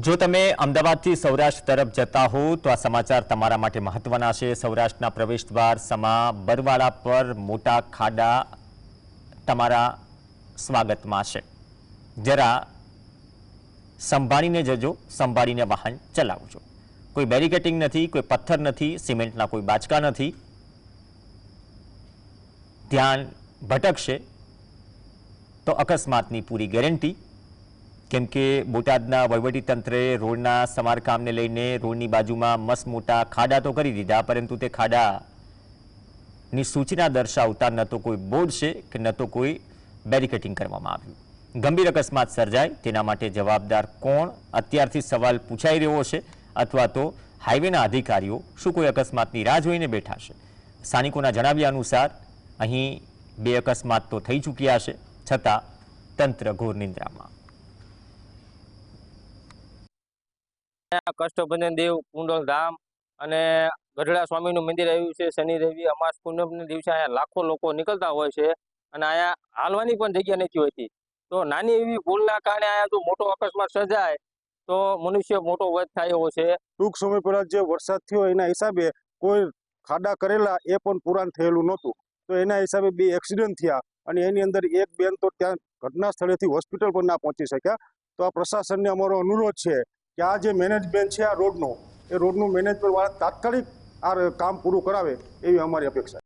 જો તમે અમદાવાદથી સૌરાષ્ટ્ર તરફ જતા હો, તો આ સમાચાર તમારા માટે મહત્વના છે. સૌરાષ્ટ્રના પ્રવેશદ્વાર સમા બરવાળા પર મોટા ખાડા તમારા સ્વાગતમાં છે. જરા સંભાળીને જજો, સંભાળીને વાહન ચલાવજો. કોઈ બેરિકેટિંગ નથી, કોઈ પથ્થર નથી, સિમેન્ટના કોઈ બાચકા નથી. ધ્યાન ભટકશે તો અકસ્માતની પૂરી ગેરંટી કેમ કે બોટાદના વહીવટીતંત્રે રોડના સમારકામને લઈને રોડની બાજુમાં મસ્ત મોટા ખાડા તો કરી દીધા, પરંતુ તે ખાડાની સૂચના દર્શાવતા ન તો કોઈ બોર્ડ છે કે ન તો કોઈ બેરિકેટિંગ કરવામાં આવ્યું. ગંભીર અકસ્માત સર્જાય, તેના માટે જવાબદાર કોણ? અત્યારથી સવાલ પૂછાઈ રહ્યો છે, અથવા તો હાઈવેના અધિકારીઓ શું કોઈ અકસ્માતની રાહ જોઈને બેઠા છે? સ્થાનિકોના જણાવ્યા અનુસાર, અહીં બે અકસ્માત તો થઈ ચૂક્યા છે, છતાં તંત્ર ઘોર નિંદ્રામાં. કષ્ટભંજન દેવ, કુંડલ ધામ અને ગઢડા સ્વામીનું મંદિર આવ્યું છે શનિ રવિ, અમાસ પૂનમના દિવસે અહીંયા લાખો લોકો નીકળતા હોય છે અને અહીંયા હાલવાની પણ જગ્યા નથી હોતી. તો નાની એવી ભૂલના કારણે અહીંયા જો મોટો અકસ્માત સર્જાય તો મનુષ્ય મોટો વધ થાય એવો છે. ટૂંક સમય પહેલા જે વરસાદ થયો એના હિસાબે કોઈ ખાડા કરેલા એ પણ પુરાણ થયેલું નહોતું. તો એના હિસાબે બે એક્સિડન્ટ થયા અને એની અંદર એક બેન તો ત્યાં ઘટના સ્થળેથી હોસ્પિટલ પણ ના પહોંચી શક્યા. તો આ પ્રશાસનને અમારો અનુરોધ છે કે આ જે મેનેજમેન્ટ છે આ રોડનો એ રોડનું મેનેજમેન્ટ વાળા તાત્કાલિક આ કામ પૂરું કરાવે એવી અમારી અપેક્ષા